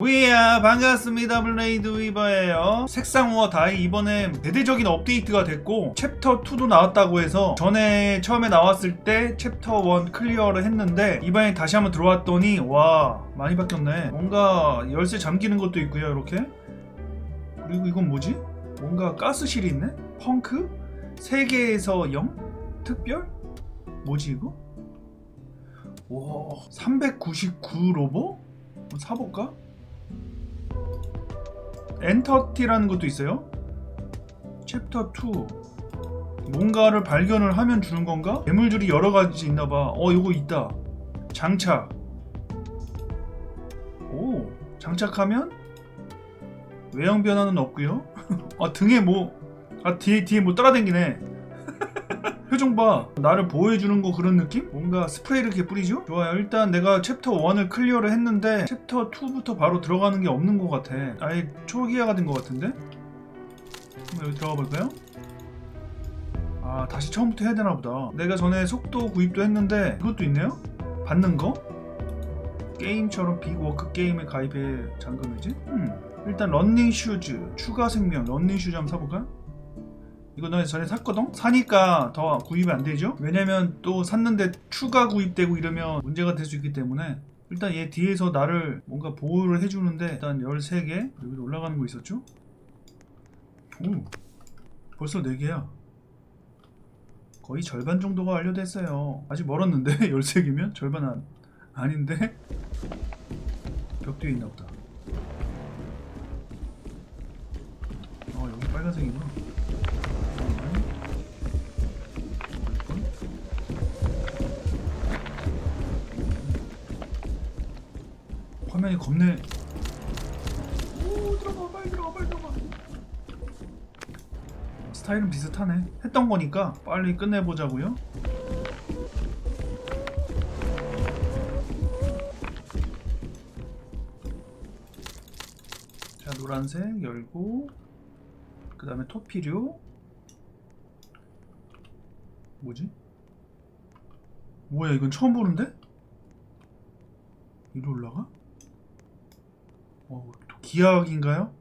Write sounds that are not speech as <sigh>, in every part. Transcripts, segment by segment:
위야 반갑습니다 블레이드 위버예요 색상우와 다이 이번에 대대적인 업데이트가 됐고 챕터 2도 나왔다고 해서 전에 처음에 나왔을 때 챕터 1 클리어를 했는데 이번에 다시 한번 들어왔더니 와 많이 바뀌었네 뭔가 열쇠 잠기는 것도 있고요 이렇게 그리고 이건 뭐지? 뭔가 가스실이 있네? 펑크? 세계에서 0? 특별? 뭐지 이거? 와 399 로보? 한번 사볼까? 엔터티라는 것도 있어요. 챕터 2. 뭔가를 발견을 하면 주는 건가? 괴물줄이 여러 가지 있나 봐. 어, 이거 있다. 장착. 오, 장착하면 외형 변화는 없고요. <laughs> 아, 등에 뭐 아, 뒤에 뒤에 뭐 따라다니네. 표정 봐. 나를 보호해주는 거 그런 느낌? 뭔가 스프레이를 이렇게 뿌리죠? 좋아요. 일단 내가 챕터 1을 클리어를 했는데 챕터 2부터 바로 들어가는 게 없는 것 같아. 아예 초기화가 된 것 같은데? 한번 여기 들어가 볼까요? 아 다시 처음부터 해야 되나 보다. 내가 전에 속도 구입도 했는데 그것도 있네요? 받는 거? 게임처럼 빅워크 게임에 가입해 잠금이지? 음. 일단 런닝 슈즈 추가 생명 런닝 슈즈 한번 사볼까? 이거 너 전에 샀거든? 사니까 더 구입이 안 되죠? 왜냐면 또 샀는데 추가 구입되고 이러면 문제가 될 수 있기 때문에 일단 얘 뒤에서 나를 뭔가 보호를 해주는데 일단 13개 여기도 올라가는 거 있었죠? 오 벌써 4개야 거의 절반 정도가 완료됐어요 아직 멀었는데 <laughs> 13개면? 절반 안, 아닌데? 벽 뒤에 있나 보다 어 여기 빨간색이구나 화면이 겁내. 오 들어가 빨리 들어가 빨리 들어가. 스타일은 비슷하네. 했던 거니까 빨리 끝내보자고요. 자 노란색 열고 그 다음에 토피류 뭐지? 뭐야 이건 처음 보는데? 위로 올라가? 어, 기약인가요?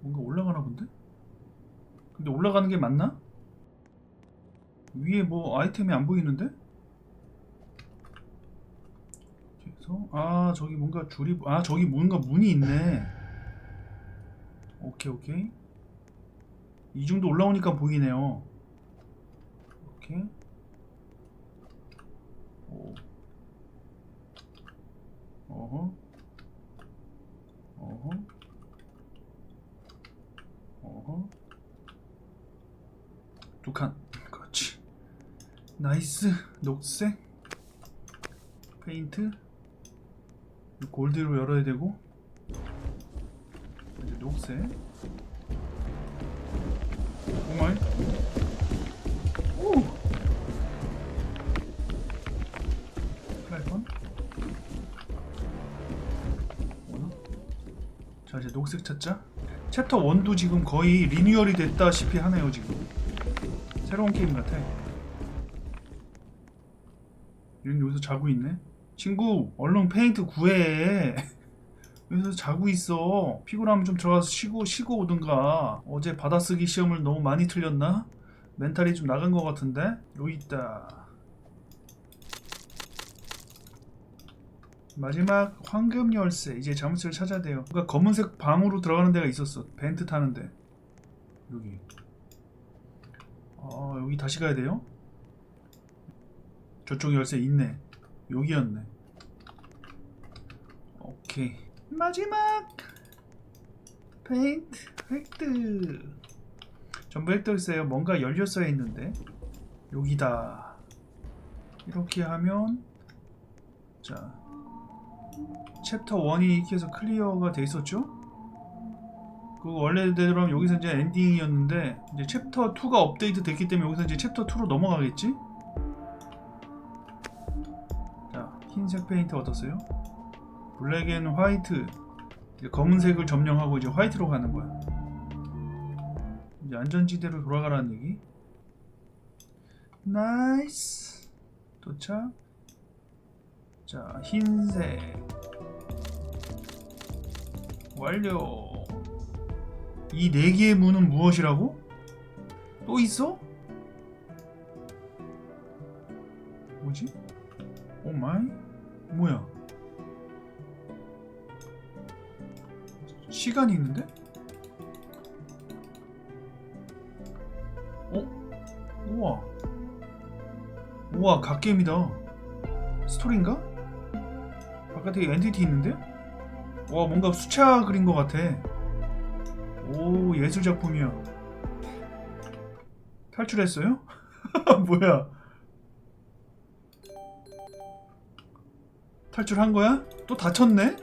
뭔가 올라가나 본데? 근데 올라가는 게 맞나? 위에 뭐 아이템이 안 보이는데? 그래서 아 저기 뭔가 줄이 아 저기 뭔가 문이 있네. 오케이 오케이 이 정도 올라오니까 보이네요. 이렇게 오 어허 어허 어허 두 칸. 그렇지. 나이스. 녹색. 페인트. 골드로 열어야 되고. 이제 녹색. 오마 이제 녹색 찾자? 챕터 1도 지금 거의 리뉴얼이 됐다시피 하네요 지금. 새로운 게임 같아. 얘는 여기서 자고 있네? 친구 얼른 페인트 구해. <laughs> 여기서 자고 있어. 피곤하면 좀 들어가서 쉬고 쉬고 오든가. 어제 받아쓰기 시험을 너무 많이 틀렸나? 멘탈이 좀 나간 것 같은데? 여기 있다 마지막 황금 열쇠 이제 자물쇠를 찾아야 돼요. 그러니까 검은색 방으로 들어가는 데가 있었어. 벤트 타는데. 여기. 어 여기 다시 가야 돼요? 저쪽 열쇠 있네. 여기였네. 오케이. 마지막 페인트 획득. 전부 획득했어요. 뭔가 열렸어야 했는데. 여기다. 이렇게 하면 자 챕터 1이 이렇게 해서 클리어가 돼 있었죠? 그 원래대로 하면 여기서 이제 엔딩이었는데 이제 챕터 2가 업데이트 됐기 때문에 여기서 이제 챕터 2로 넘어가겠지? 자, 흰색 페인트 얻었어요. 블랙 앤 화이트 이제 검은색을 점령하고 이제 화이트로 가는 거야. 이제 안전지대로 돌아가라는 얘기. 나이스. 도착. 자, 흰색. 완료. 이 네 개의 문은 무엇이라고? 또 있어? 뭐지? 오 마이? 뭐야? 시간이 있는데? 어? 우와. 우와, 갓게임이다. 스토리인가? 바깥에 엔티티 있는데? 와, 뭔가 수채화 그린 것 같아. 오, 예술 작품이야. 탈출했어요? <laughs> 뭐야? 탈출한 거야? 또 다쳤네?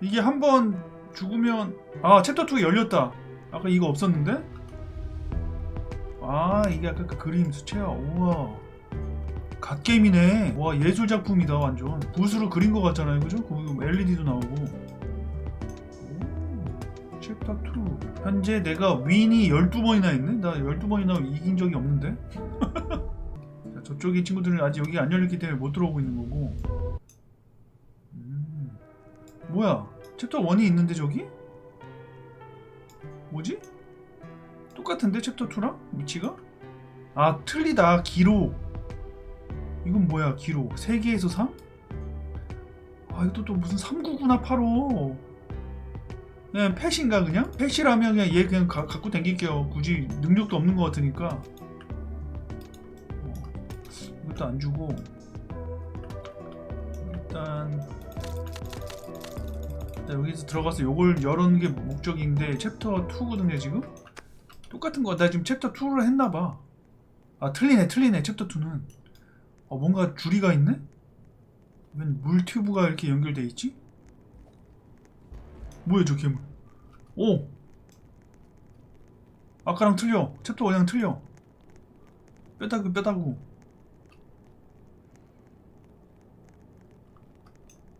이게 한 번 죽으면 아 챕터 2가 열렸다. 아까 이거 없었는데? 아 이게 아까 그 그림 수채화. 우와. 갓게임이네. 와 예술 작품이다 완전. 붓으로 그린 것 같잖아요, 그죠? 그 LED도 나오고. 오, 챕터 2. 현재 내가 윈이 12번이나 있네? 나 12번이나 이긴 적이 없는데? <laughs> 자, 저쪽의 친구들은 아직 여기 안 열렸기 때문에 못 들어오고 있는 거고. 음. 뭐야? 챕터 1이 있는데 저기? 뭐지? 똑같은데 챕터 2랑? 위치가? 아 틀리다 기록 이건 뭐야 기록? 3개에서 3? 아 이것도 또 무슨 3구구나 8호. 그냥 펫인가 그냥? 펫이라면 그냥 얘 그냥 가- 갖고 댕길게요. 굳이 능력도 없는 것 같으니까. 어, 이것도 안 주고. 일단 일단 여기서 들어가서 요걸 열어놓는 게 목적인데 챕터 2거든요 지금? 똑같은 거나 지금 챕터 2를 했나봐. 아 틀리네 틀리네 챕터 2는 어 뭔가 줄이가 있네? 웬 물튜브가 이렇게 연결돼 있지? 뭐야 저 괴물 오! 아까랑 틀려 챕터 1이랑 틀려 뼈다구 뼈다구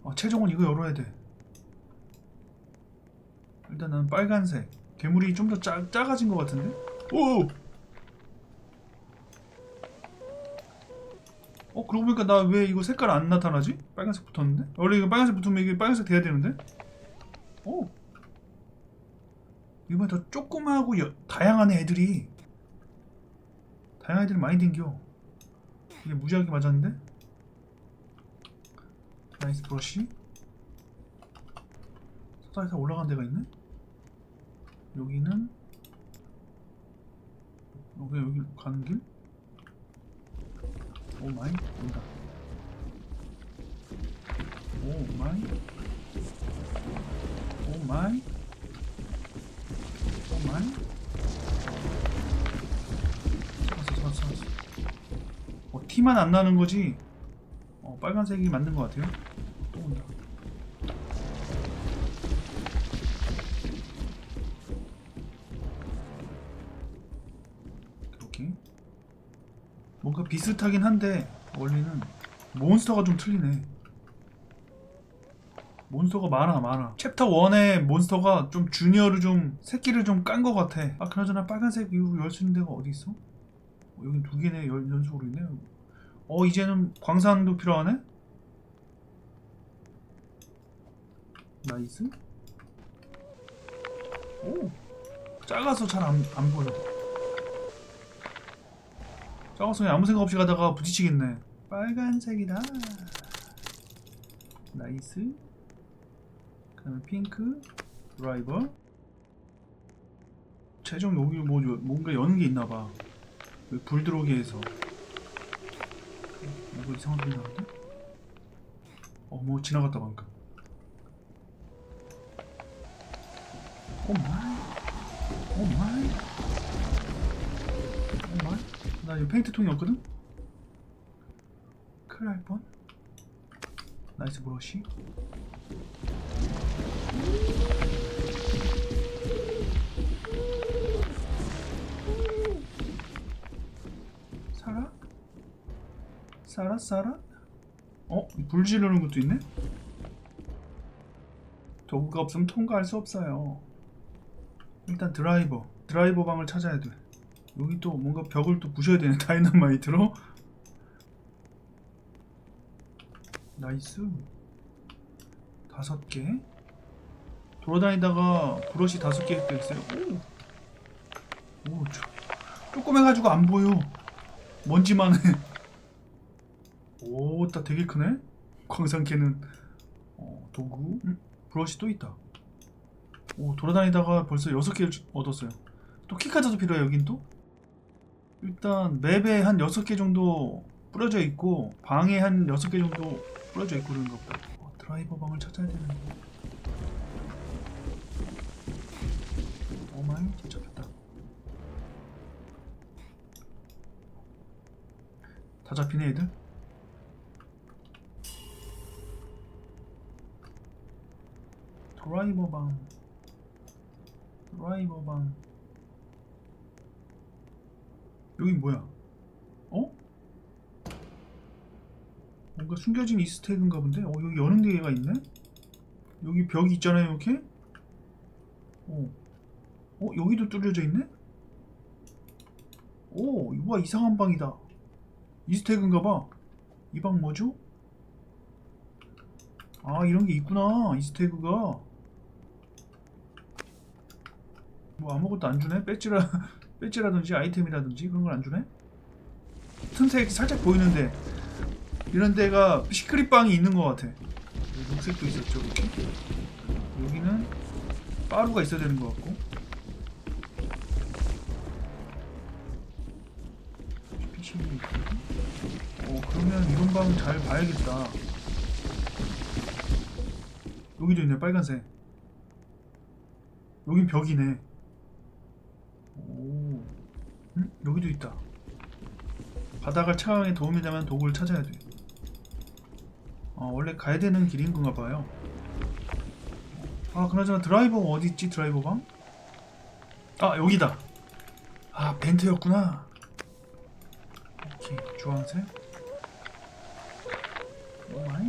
아 최종은 이거 열어야 돼 일단 난 빨간색 괴물이 좀 더 작아진 것 같은데? 오! 어 그러고 보니까 나 왜 이거 색깔 안 나타나지? 빨간색 붙었는데? 원래 이거 빨간색 붙으면 이게 빨간색 돼야 되는데? 오! 이번에 더 조그마하고 여- 다양한 애들이 다양한 애들이 많이 댕겨 이게 무지하게 맞았는데? 나이스 브러쉬 서다에서 올라간 데가 있네? 여기는 여기 여기 가는 길? 오 마이 온다. 오 마이. 오 마이. 오 마이. 잡았어 잡았어 잡았어. 어 티만 안 나는 거지? 어 빨간색이 맞는 것 같아요 뭔가 비슷하긴 한데 원리는 몬스터가 좀 틀리네. 몬스터가 많아 많아. 챕터 1의 몬스터가 좀 주니어를 좀 새끼를 좀 깐 것 같아. 아 그나저나 빨간색 이후로 열수 있는 데가 어디 있어? 어, 여기 두 개네 열, 연속으로 있네. 어 이제는 광산도 필요하네. 나이스. 오 작아서 잘 안 안 보여. 그냥 아무 생각 없이 가다가 부딪히겠네. 빨간색이다. 나이스. 그 다음에 핑크, 드라이버. 최종 여기 뭐 여- 뭔가 여는 게 있나 봐. 여기 불 들어오게 해서. 이거 이상한 소리 나는데? 어, 뭐 지나갔다 방금. 오 마이. 오 마이. 나 이거 페인트 통이 없거든? 큰일 날 뻔. 나이스 브러쉬. 살아? 살아 살아? 어? 불 지르는 것도 있네? 도구가 없으면 통과할 수 없어요. 일단 드라이버. 드라이버 방을 찾아야 돼. 여기 또 뭔가 벽을 또 부셔야 되네 <laughs> 다이너마이트로 나이스 다섯 개 돌아다니다가 브러쉬 다섯 개 있어요. 오, 오, 조, 조그매가지고 안 보여. 먼지만 해. 오, 딱 되게 크네. 광산캐는 어, 도구. 음, 브러쉬 또 있다. 오, 돌아다니다가 벌써 여섯 개 얻었어요. 또 키카드도 필요해 여긴 또. 일단 맵에 한 여섯 개 정도 뿌려져 있고 방에 한 여섯 개 정도 뿌려져 있고 그런가 보다. 어, 드라이버 방을 찾아야 되는데. 어마이 잡혔다. 다 잡히네 애들. 드라이버 방. 드라이버 방. 여기 뭐야? 어? 뭔가 숨겨진 이스테이크인가 본데? 어 여기 여는 데가 있네? 여기 벽이 있잖아요 이렇게? 어. 어 여기도 뚫려져 있네? 오 이거 봐 이상한 방이다 이스테이크인가 봐이 방 뭐죠? 아 이런 게 있구나 이스테이크가 뭐 아무것도 안 주네? 배지라 <laughs> 배지라든지 아이템이라든지 그런 걸 안 주네? 틈새 살짝 보이는데 이런 데가 시크릿 방이 있는 것 같아. 녹색도 있었죠, 이렇게. 여기는 빠루가 있어야 되는 것 같고. 어, 그러면 이런 방 잘 봐야겠다. 여기도 있네, 빨간색. 여긴 벽이네. 오. 응? 여기도 있다. 바닥을 차강에 도움이 되면 도구를 찾아야 돼. 어, 원래 가야 되는 길인 건가 봐요. 아, 그나저나 드라이버가 어디 있지? 드라이버 방? 아, 여기다. 아, 벤트였구나. 오케이, 주황색. 오마이.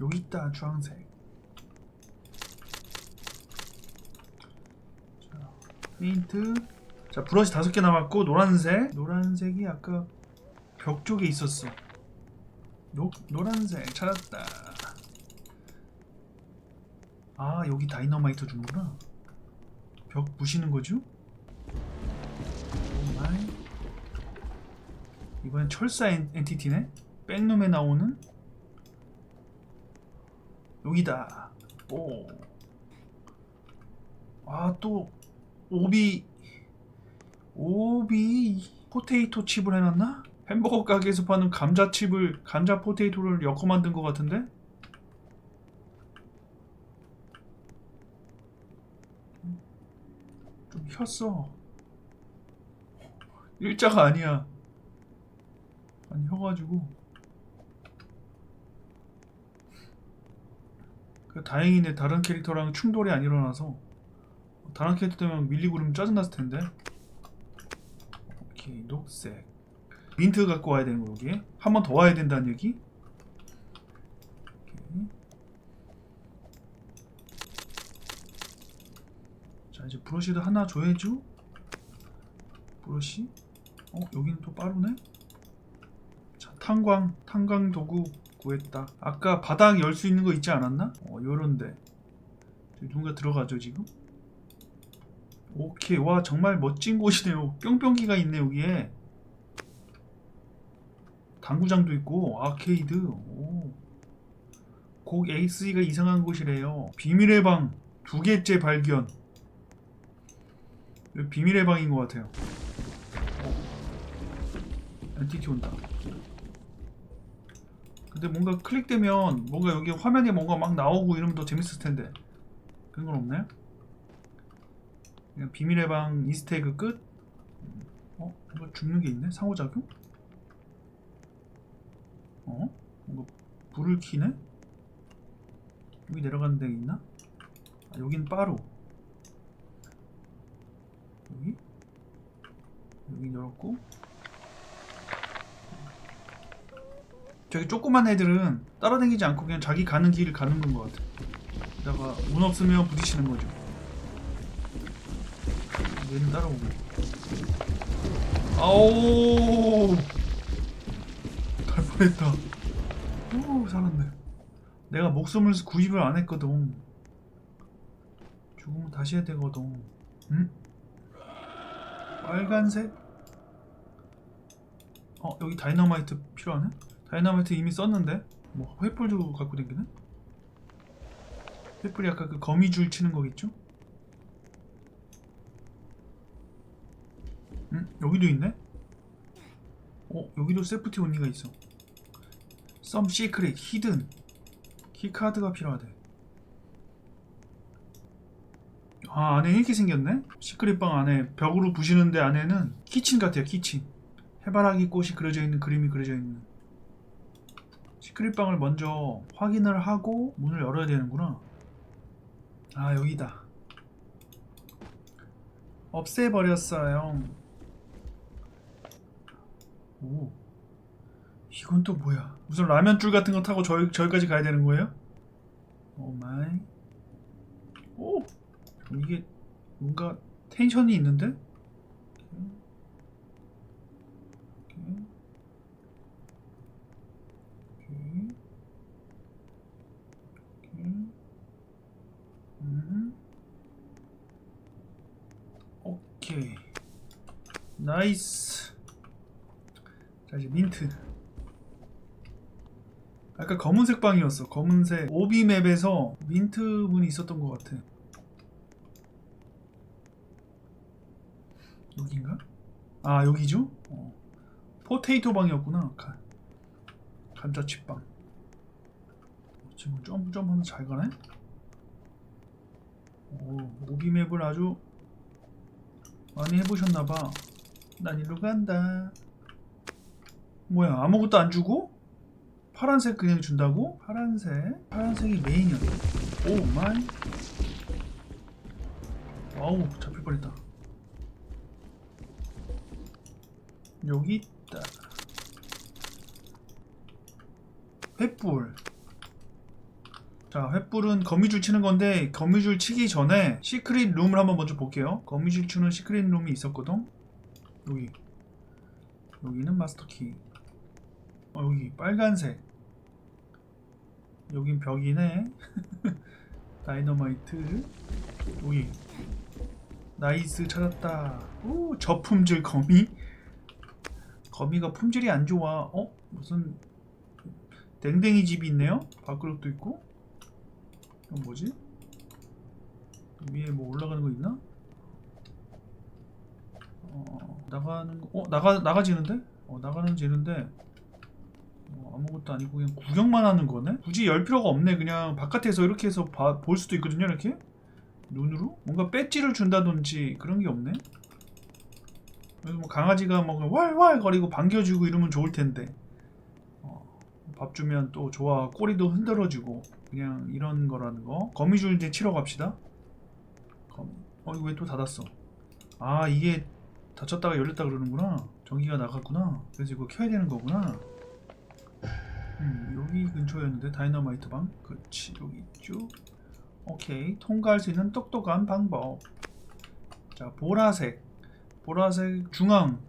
여기 있다, 주황색. 자, 페인트. 자, 브러쉬 다섯 개 남았고 노란색. 노란색이 아까 벽 쪽에 있었어. 노, 노란색 찾았다. 아 여기 다이너마이트 주는구나. 벽 부시는 거죠? 이번엔 철사 엔, 엔티티네. 백룸에 나오는 여기다. 오. 아 또 오비 오비 포테이토 칩을 해놨나? 햄버거 가게에서 파는 감자칩을 감자 포테이토를 엮어 만든 것 같은데? 좀 혔어. 일자가 아니야. 아니 혀가지고. 그 다행이네 다른 캐릭터랑 충돌이 안 일어나서 다른 캐릭터 때문에 밀리고 그러면 짜증났을 텐데. 오케이 녹색. 민트 갖고 와야 되는 거 여기에 한번 더 와야 된다는 얘기? 오케이. 자 이제 브러쉬도 하나 줘야죠 브러쉬 어 여기는 또 빠르네 자 탄광 탄광 도구 구했다 아까 바닥 열 수 있는 거 있지 않았나? 어 요런데 누군가 들어가죠 지금 오케이. 와 정말 멋진 곳이네요. 뿅뿅기가 있네 여기에. 당구장도 있고 아케이드. 오. 곡 에이스가 이상한 곳이래요. 비밀의 방. 두 개째 발견. 비밀의 방인 것 같아요. 어. 엔티티 온다. 근데 뭔가 클릭되면 뭔가 여기 화면에 뭔가 막 나오고 이러면 더 재밌을 텐데. 그런 건 없나요? 그냥 비밀의 방 이스테그 끝? 어? 뭔가 죽는 게 있네? 상호작용? 어? 뭔가 불을 켜네? 여기 내려가는 데 있나? 아, 여긴 빠루 여기? 여기 열었고 저기 조그만 애들은 따라다니지 않고 그냥 자기 가는 길을 가는 건 것 같아 게다가 운 없으면 부딪히는 거죠 얘는 따라오고 아오 갈 뻔했다 오 살았네 내가 목숨을 구입을 안 했거든. 죽으면 다시 해야 되거든. 응? 빨간색? 어 여기 다이너마이트 필요하네? 다이너마이트 이미 썼는데? 뭐 횃불도 갖고 다니네? 횃불이 아까 그 거미줄 치는 거겠죠? 응? 여기도 있네? 어 여기도 세프티 온리가 있어. Some secret hidden. 키카드가 필요하대. 아 안에 이렇게 생겼네? 시크릿 방 안에 벽으로 부시는데 안에는 키친 같아요 키친. 해바라기 꽃이 그려져 있는 그림이 그려져 있는. 시크릿 방을 먼저 확인을 하고 문을 열어야 되는구나. 아 여기다. 없애버렸어요 오 이건 또 뭐야 무슨 라면 줄 같은 거 타고 저기, 저기까지 가야 되는 거예요? 오 마이 오 이게 뭔가 텐션이 있는데? 오케이. 나이스. 자 이제 민트. 아까 검은색 방이었어. 검은색 오비 맵에서 민트 문이 있었던 것 같아. 여긴가? 아 여기죠? 어. 포테이토 방이었구나. 가, 감자칩방. 어, 지금 점프 점프하면 잘 가네? 오, 오비맵을 아주 많이 해보셨나봐. 난 일로 간다. 뭐야 아무것도 안 주고? 파란색 그냥 준다고? 파란색? 파란색이 메인이었네. 오 마이. 아우 잡힐 뻔했다. 여기 있다. 횃불. 자, 횃불은 거미줄 치는 건데 거미줄 치기 전에 시크릿 룸을 한번 먼저 볼게요. 거미줄 치는 시크릿 룸이 있었거든. 여기. 여기는 마스터 키. 어, 여기 빨간색. 여긴 벽이네. <laughs> 다이너마이트. 여기. 나이스 찾았다. 오, 저품질 거미. 거미가 품질이 안 좋아. 어? 무슨 댕댕이 집이 있네요? 밥그릇도 있고. 이건 뭐지? 위에 뭐 올라가는 거 있나? 어, 나가는 거, 어, 나가, 나가지는데? 어, 나가는 지는데, 어, 아무것도 아니고 그냥 구경만 하는 거네? 굳이 열 필요가 없네. 그냥 바깥에서 이렇게 해서 봐- 볼 수도 있거든요, 이렇게? 눈으로? 뭔가 배지를 준다든지 그런 게 없네? 그래서 뭐 강아지가 뭐 왈왈 거리고 반겨주고 이러면 좋을 텐데 어, 밥 주면 또 좋아 꼬리도 흔들어주고 그냥 이런 거라는 거 거미줄 이제 치러 갑시다 거미. 어 이거 왜 또 닫았어 아 이게 닫혔다가 열렸다 그러는구나 전기가 나갔구나 그래서 이거 켜야 되는 거구나 근처였는데 다이너마이트 방 그렇지 여기 쭉 오케이 통과할 수 있는 똑똑한 방법 자 보라색 보라색 중앙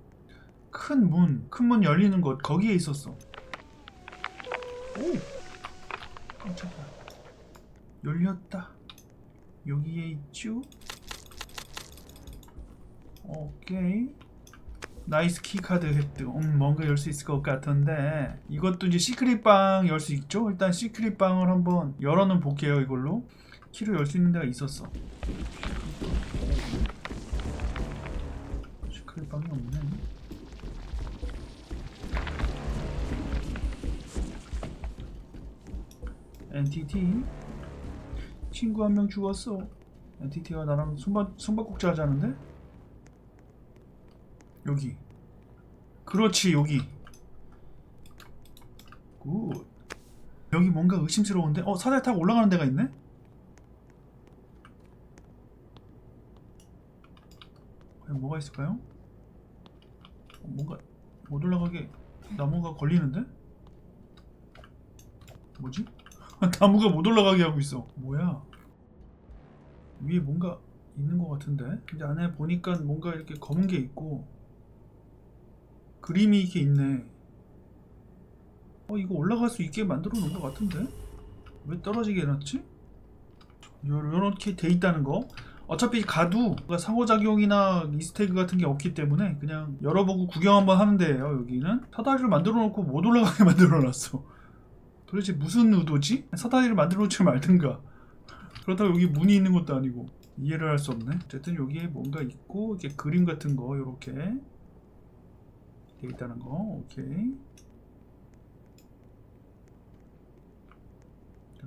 큰 문, 큰 문 열리는 곳 거기에 있었어. 오, 깜짝이야. 열렸다. 여기에 있죠? 오케이. 나이스 키카드 획득. 음, 뭔가 열 수 있을 것 같은데 이것도 이제 시크릿 방 열 수 있죠? 일단 시크릿 방을 한번 열어는 볼게요. 이걸로 키로 열 수 있는 데가 있었어. 시크릿 방이 없네. NTT 친구 한 명 죽었어. NTT가 나랑 숨바, 숨바꼭질 하자는데? 여기. 그렇지 여기. 굿. 여기 뭔가 의심스러운데? 어 사다리 타고 올라가는 데가 있네? 과연 뭐가 있을까요? 어, 뭔가 못 올라가게 나무가 걸리는데? 뭐지? <laughs> 나무가 못 올라가게 하고 있어. 뭐야? 위에 뭔가 있는 것 같은데? 근데 안에 보니까 뭔가 이렇게 검은 게 있고 그림이 이렇게 있네. 어 이거 올라갈 수 있게 만들어 놓은 것 같은데? 왜 떨어지게 해놨지? 요, 요렇게 돼 있다는 거 어차피 가도 상호작용이나 이스테그 같은 게 없기 때문에 그냥 열어보고 구경 한번 하는 데예요 여기는 사다리를 만들어 놓고 못 올라가게 <laughs> 만들어 놨어 도대체 무슨 의도지? 사다리를 만들어 놓지 말든가 그렇다고 여기 문이 있는 것도 아니고 이해를 할 수 없네 어쨌든 여기에 뭔가 있고 이렇게 그림 같은 거 이렇게 돼 있다는 거 오케이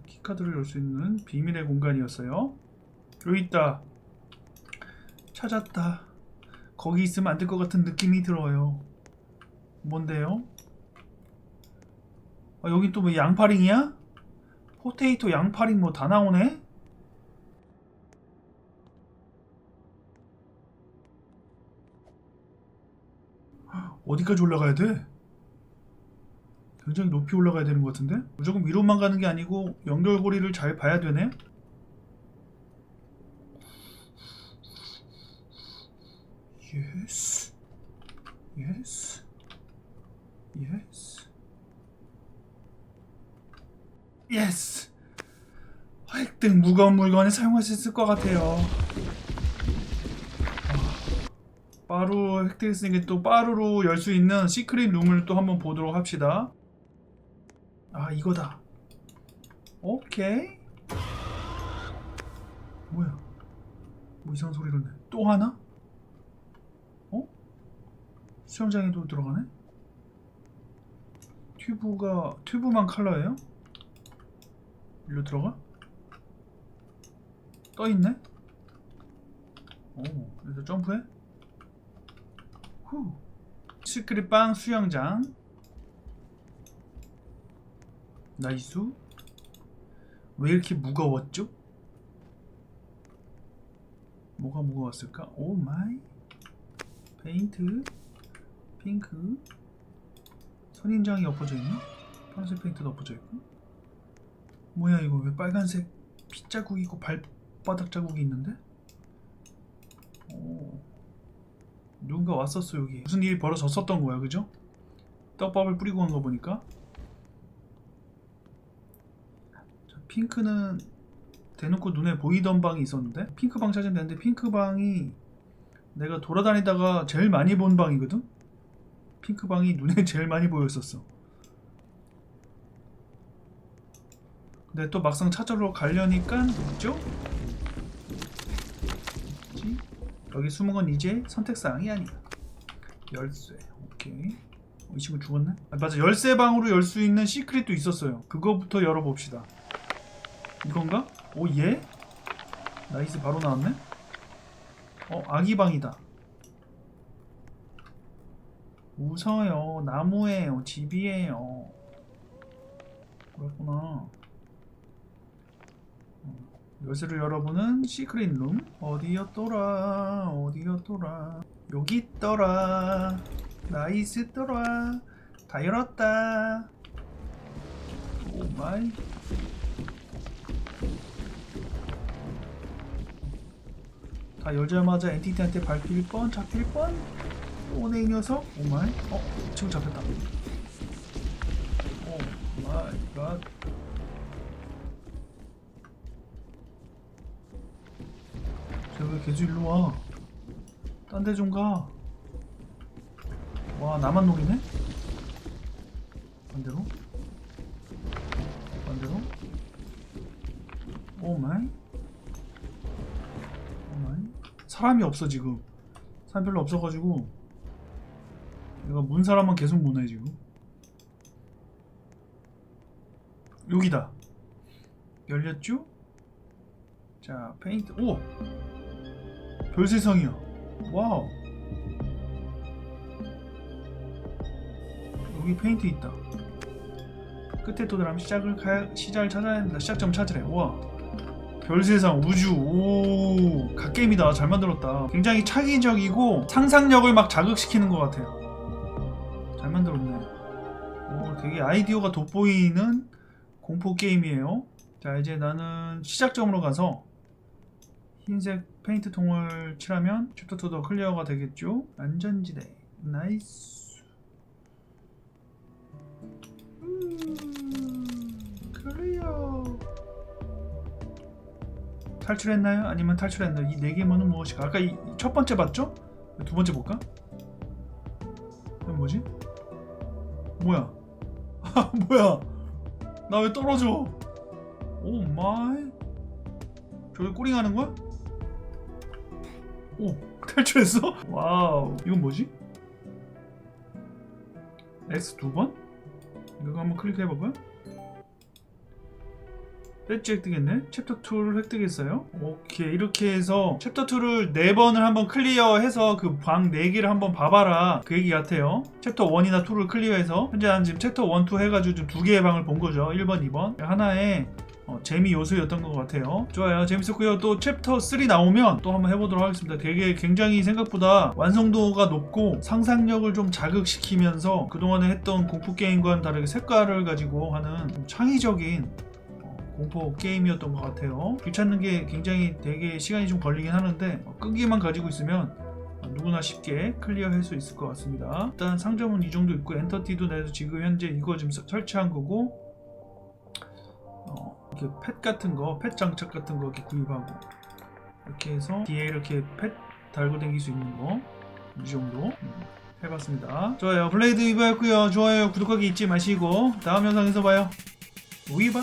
키카드를 열 수 있는 비밀의 공간이었어요. 여기 있다. 찾았다. 거기 있으면 안 될 것 같은 느낌이 들어요. 뭔데요? 아, 여기 또 뭐 양파링이야? 포테이토 양파링 뭐 다 나오네? 어디까지 올라가야 돼? 굉장히 높이 올라가야 되는 것 같은데? 무조건 위로만 가는 게 아니고 연결고리를 잘 봐야 되네? 예스 예스 예스 예스 획득 무거운 물건을 사용할 수 있을 것 같아요 아, 빠루 획득했으니까 또 빠루로 열 수 있는 시크릿 룸을 또 한번 보도록 합시다 아 이거다 오케이 뭐야 뭐 이상한 소리가 네또 하나? 어? 수영장에도 들어가네? 튜브가 튜브만 컬러예요? 일로 들어가? 떠 있네? 오 여기서 점프해? 후 시크릿 빵 수영장 나이스 왜 이렇게 무거웠죠? 뭐가 무거웠을까? 오 마이 페인트 핑크 선인장이 엎어져 있나? 파란색 페인트도 엎어져 있고 뭐야 이거 왜 빨간색 핏자국이고 발바닥 자국이 있는데? 오 누군가 왔었어 여기 무슨 일이 벌어졌었던 거야 그죠? 떡밥을 뿌리고 간 거 보니까 자, 핑크는 대놓고 눈에 보이던 방이 있었는데 핑크 방 찾으면 되는데 핑크 방이 내가 돌아다니다가 제일 많이 본 방이거든? 핑크 방이 눈에 <laughs> 제일 많이 보였었어 근데 또 막상 찾으러 가려니까 있죠? 여기 숨은 건 이제 선택사항이 아니야. 열쇠 오케이. 어, 이 친구 죽었네? 아, 맞아. 열쇠 방으로 열 수 있는 시크릿도 있었어요. 그거부터 열어봅시다. 이건가? 오 얘? 나이스 바로 나왔네? 어 아기방이다. 웃어요. 나무예요. 집이에요. 그렇구나 어, 열쇠를 열어보는 시크릿 룸 어디였더라 어디였더라. 여기 있더라 나이스 더라 다 열었다. 오 마이. 다 열자마자 엔티티한테 밟힐 뻔 잡힐 뻔? 오네 이 녀석. 오 마이. 어 지금 잡혔다 계속 일로 와? 딴 데 좀 가. 와 나만 노리네? 반대로? 반대로? 오 마이 오 마이 사람이 없어 지금 사람 별로 없어가지고 내가 문 사람만 계속 보내 지금 여기다 열렸죠? 자 페인트 오! 별세상이야. 와우. 여기 페인트 있다. 끝에 도달하면 시작을 가야, 시작을 찾아야 된다. 시작점 찾으래. 우와. 별세상 우주. 오 갓게임이다. 잘 만들었다. 굉장히 창의적이고 상상력을 막 자극시키는 것 같아요. 잘 만들었네. 오 되게 아이디어가 돋보이는 공포 게임이에요. 자 이제 나는 시작점으로 가서 흰색 페인트 통을 칠하면 챕터 2도 클리어가 되겠죠 안전지대 나이스 음, 클리어 탈출했나요? 아니면 탈출했나요? 이 네 개만은 무엇일까? 아까 이 첫 번째 봤죠? 두 번째 볼까? 이건 뭐지? 뭐야? <laughs> 아 뭐야? 나 왜 떨어져? 오 마이 저기 꼬링하는 거야? 오 탈출했어? 와우 이건 뭐지? X 두 번? 이거 한번 클릭해볼까요? 배지 획득했네? 챕터 2를 획득했어요? 오케이 이렇게 해서 챕터 2를 4번을 한번 클리어해서 그 방 4개를 한번 봐봐라 그 얘기 같아요 챕터 1이나 2를 클리어해서 현재 난 지금 챕터 1, 2 해가지고 좀두 개의 방을 본 거죠 1번, 2번 하나의 어, 재미 요소였던 것 같아요. 좋아요. 재밌었고요. 또 챕터 3 나오면 또 한번 해보도록 하겠습니다. 되게 굉장히 생각보다 완성도가 높고 상상력을 좀 자극시키면서 그동안에 했던 공포 게임과는 다르게 색깔을 가지고 하는 좀 창의적인 어, 공포 게임이었던 것 같아요. 길 찾는 게 굉장히 되게 시간이 좀 걸리긴 하는데 어, 끈기만 가지고 있으면 어, 누구나 쉽게 클리어할 수 있을 것 같습니다. 일단 상점은 이 정도 있고 엔터티도 내서 지금 현재 이거 지금 서- 설치한 거고 어, 이렇게 펫 같은 거, 펫 장착 같은 거 이렇게 구입하고 이렇게 해서 뒤에 이렇게 펫 달고 다닐 수 있는 거 이 정도 음, 해봤습니다. 좋아요. 블레이드 이거였고요. 좋아요. 구독하기 잊지 마시고 다음 영상에서 봐요. 위바.